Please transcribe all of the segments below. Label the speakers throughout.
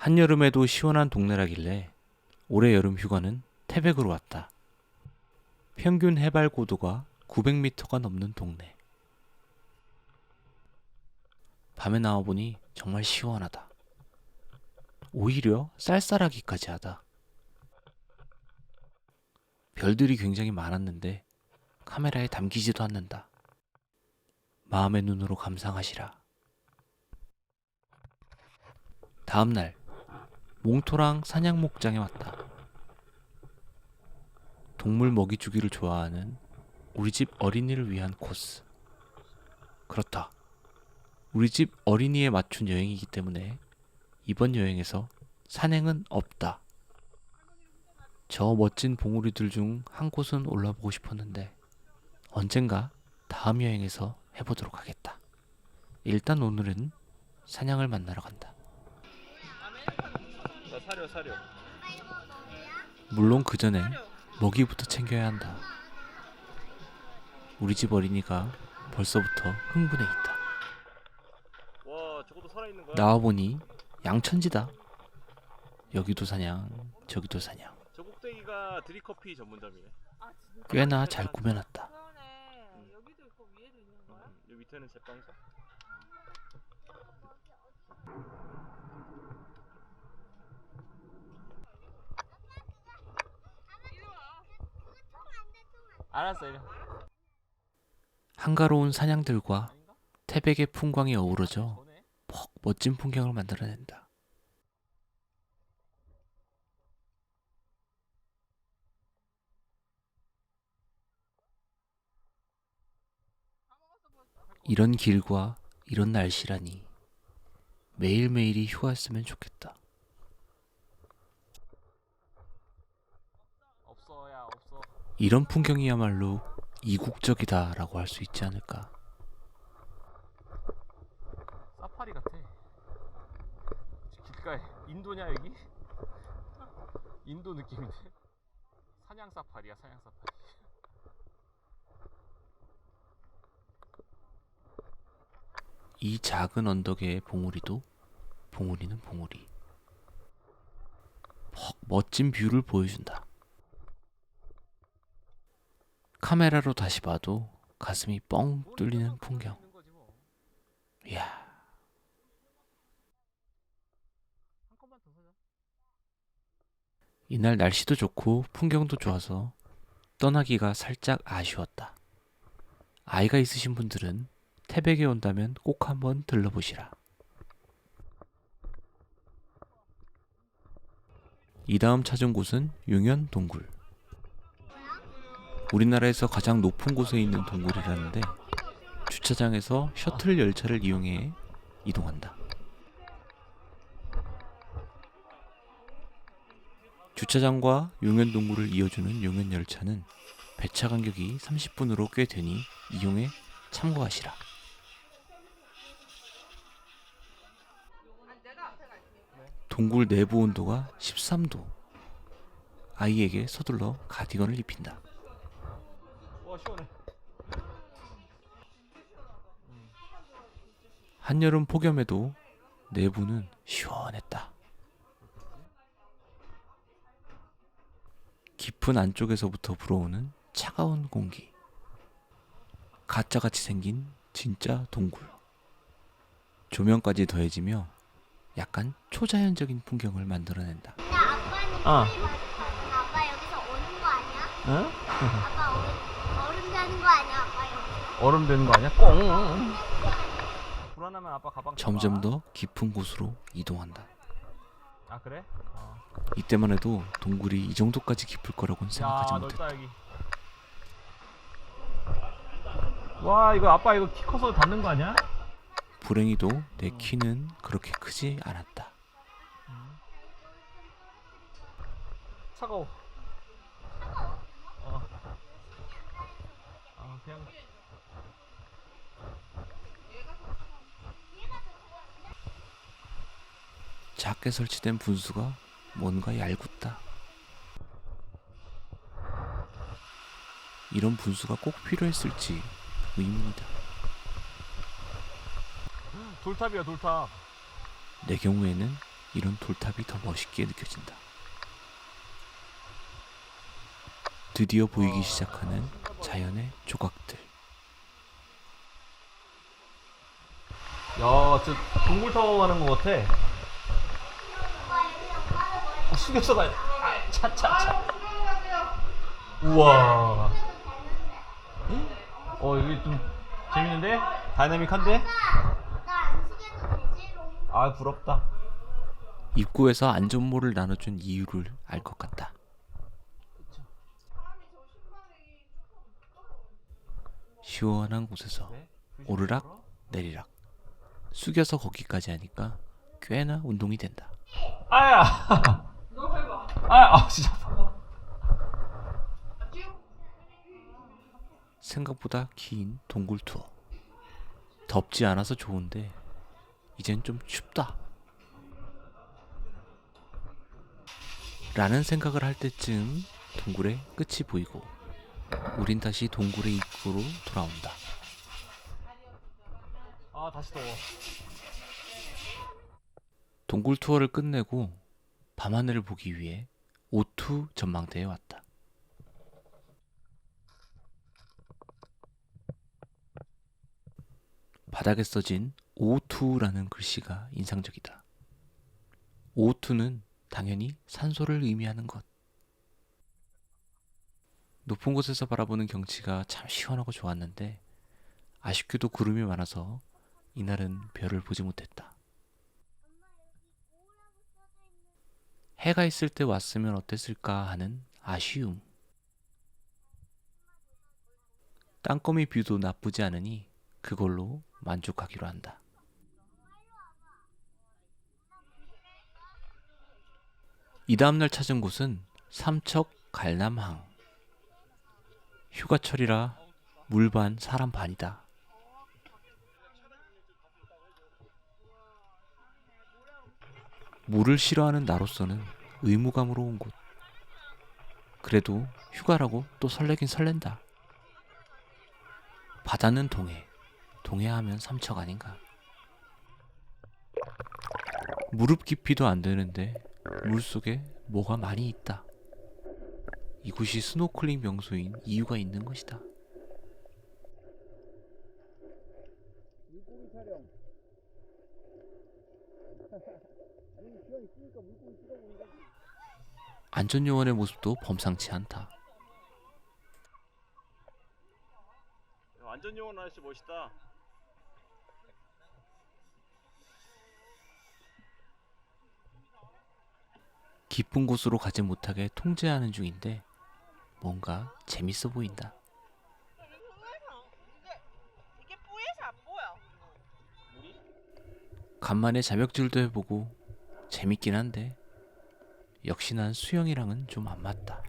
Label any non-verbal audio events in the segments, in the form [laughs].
Speaker 1: 한여름에도 시원한 동네라길래 올해 여름 휴가는 태백으로 왔다. 평균 해발 고도가 900m가 넘는 동네. 밤에 나와보니 정말 시원하다. 오히려 쌀쌀하기까지 하다. 별들이 굉장히 많았는데 카메라에 담기지도 않는다. 마음의 눈으로 감상하시라. 다음 날 몽토랑 사냥 목장에 왔다. 동물 먹이 주기를 좋아하는 우리 집 어린이를 위한 코스. 그렇다. 우리 집 어린이에 맞춘 여행이기 때문에 이번 여행에서 산행은 없다. 저 멋진 봉우리들 중 한 곳은 올라보고 싶었는데 언젠가 다음 여행에서 해보도록 하겠다. 일단 오늘은 사냥을 만나러 간다.
Speaker 2: 나 사려 사려.
Speaker 1: 물론 그 전에 먹이부터 챙겨야 한다. 우리 집 어린이가 벌써부터 흥분해 있다.
Speaker 2: 와 저것도 살아 있는 거야?
Speaker 1: 나와 보니 양천지다. 여기도 사냥, 저기도 사냥.
Speaker 2: 저 꼭대기가 드립커피 전문점이네.
Speaker 3: 아 진짜?
Speaker 1: 꽤나 잘 꾸며놨다.
Speaker 3: 그러네. 여기도 있고 위에도 있는 거야?
Speaker 2: 음, 여기 밑에는 제빵소. 알았어 이리.
Speaker 1: 한가로운 사냥들과? 태백의 풍광이 어우러져? 퍽 멋진 풍경을 만들어낸다. 이런 길과 이런 날씨라니 매일매일이 휴가였으면 좋겠다.
Speaker 2: 없어야 없어.
Speaker 1: 이런 풍경이야말로 이국적이다라고 할 수 있지 않을까.
Speaker 2: 사파리 같아. 길가에 인도냐 여기? 인도 느낌인데? 사냥 사파리야 사냥 사파리.
Speaker 1: 이 작은 언덕의 봉우리도 봉우리는 봉우리. 퍽 멋진 뷰를 보여준다. 카메라로 다시 봐도 가슴이 뻥 뚫리는 풍경. 이야. 이날 날씨도 좋고 풍경도 좋아서 떠나기가 살짝 아쉬웠다. 아이가 있으신 분들은 태백에 온다면 꼭 한번 들러보시라. 이 다음 찾은 곳은 용현 동굴. 우리나라에서 가장 높은 곳에 있는 동굴이라는데 주차장에서 셔틀 열차를 이용해 이동한다. 주차장과 용현 동굴을 이어주는 용현 열차는 배차 간격이 30분으로 꽤 되니 이용해 참고하시라. 동굴 내부 온도가 13도. 아이에게 서둘러 가디건을 입힌다.
Speaker 2: 와 시원해.
Speaker 1: 한여름 폭염에도 내부는 시원했다. 깊은 안쪽에서부터 불어오는 차가운 공기. 가짜같이 생긴 진짜 동굴. 조명까지 더해지며 약간 초자연적인 풍경을 만들어낸다.
Speaker 2: 어.
Speaker 4: 봤어. 아빠 여기서 오는 거 아니야?
Speaker 2: 응?
Speaker 4: 아빠 얼음, 얼음 되는 거 아니야? 아빠?
Speaker 2: 얼음 되는 거 아니야? 꽁. 불안하면 아빠 가방.
Speaker 1: 점점. 더 깊은 곳으로 이동한다.
Speaker 2: 아 그래? 어.
Speaker 1: 이때만 해도 동굴이 이 정도까지 깊을 거라고는 생각하지
Speaker 2: 야
Speaker 1: 못했다.
Speaker 2: 넓다 여기. 와 이거 아빠 이거 키 커서 닿는 거 아니야?
Speaker 1: 불행히도 내 키는 그렇게 크지 않았다.
Speaker 2: 차가워. 어. 아 그냥.
Speaker 1: 작게 설치된 분수가 뭔가 얄궂다. 이런 분수가 꼭 필요했을지 의문이다.
Speaker 2: 돌탑이야 돌탑.
Speaker 1: 내 경우에는 이런 돌탑이 더 멋있게 느껴진다. 드디어 보이기 시작하는 자연의 조각들.
Speaker 2: 야, 저 동굴 타고 가는 것 같아. 어, 숙여서 가야 돼. 아, 차, 차, 차. 우와. 어, 여기 좀 재밌는데? 다이나믹한데? 아, 부럽다.
Speaker 1: 입구에서 안전모를 나눠준 이유를 알 것 같다. 시원한 곳에서 오르락 내리락 숙여서 걷기까지 하니까 꽤나 운동이 된다.
Speaker 2: 아야!
Speaker 3: 너 해봐.
Speaker 2: 아, 아, 진짜.
Speaker 1: 생각보다 긴 동굴 투어. 덥지 않아서 좋은데 이젠 좀 춥다. 라는 생각을 할 때쯤 동굴의 끝이 보이고 우린 다시 동굴의 입구로 돌아온다.
Speaker 2: 아, 다시 더워.
Speaker 1: 동굴 투어를 끝내고 밤하늘을 보기 위해 오투 전망대에 왔다. 바닥에 써진 O2라는 글씨가 인상적이다. O2는 당연히 산소를 의미하는 것. 높은 곳에서 바라보는 경치가 참 시원하고 좋았는데 아쉽게도 구름이 많아서 이날은 별을 보지 못했다. 해가 있을 때 왔으면 어땠을까 하는 아쉬움. 땅거미 뷰도 나쁘지 않으니 그걸로 만족하기로 한다. 이 다음날 찾은 곳은 삼척 갈남항. 휴가철이라 물 반 사람 반이다. 물을 싫어하는 나로서는 의무감으로 온 곳. 그래도 휴가라고 또 설레긴 설렌다. 바다는 동해, 동해하면 삼척 아닌가. 무릎 깊이도 안 되는데 물 속에 뭐가 많이 있다. 이곳이 스노클링 명소인 이유가 있는 것이다. [laughs] 안전 요원의 모습도 범상치 않다.
Speaker 2: 완전 요원 아저씨 멋있다.
Speaker 1: 깊은 곳으로 가지 못하게 통제하는 중인데 뭔가 재밌어 보인다. 간만에 자벽질도 해보고 재밌긴 한데 역시 난 수영이랑은 좀 안 맞다.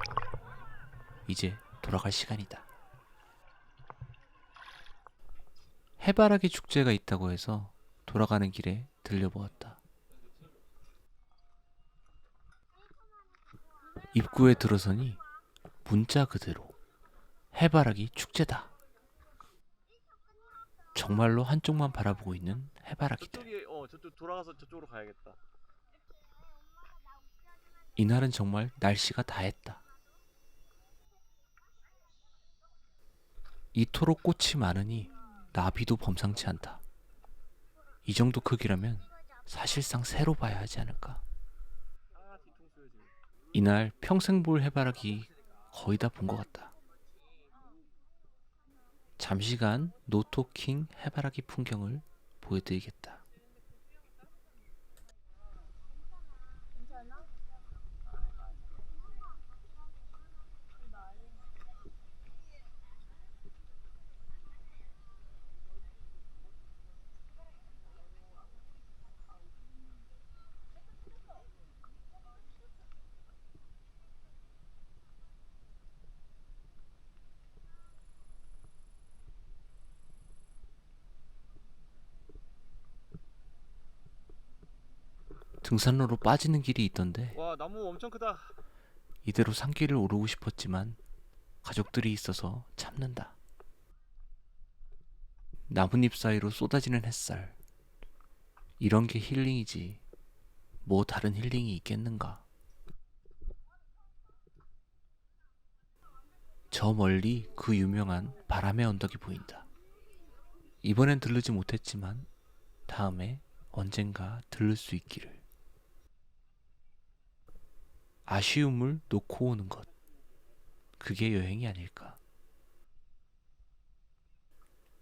Speaker 1: 이제 돌아갈 시간이다. 해바라기 축제가 있다고 해서 돌아가는 길에 들려보았다. 입구에 들어서니 문자 그대로 해바라기 축제다. 정말로 한쪽만 바라보고 있는 해바라기들.
Speaker 2: 저쪽이 어 저쪽 돌아가서 저쪽으로 가야겠다.
Speaker 1: 이날은 정말 날씨가 다했다. 이토록 꽃이 많으니 나비도 범상치 않다. 이 정도 크기라면 사실상 새로 봐야 하지 않을까.
Speaker 2: 아.
Speaker 1: 이날 평생 볼 해바라기 거의 다 본 것 같다. 잠시간 노토킹 해바라기 풍경을 보여드리겠다. 등산로로 빠지는 길이 있던데
Speaker 2: 와 나무 엄청 크다.
Speaker 1: 이대로 산길을 오르고 싶었지만 가족들이 있어서 참는다. 나뭇잎 사이로 쏟아지는 햇살. 이런 게 힐링이지. 뭐 다른 힐링이 있겠는가? 저 멀리 그 유명한 바람의 언덕이 보인다. 이번엔 들르지 못했지만 다음에 언젠가 들를 수 있기를. 아쉬움을 놓고 오는 것. 그게 여행이 아닐까.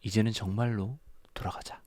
Speaker 1: 이제는 정말로 돌아가자.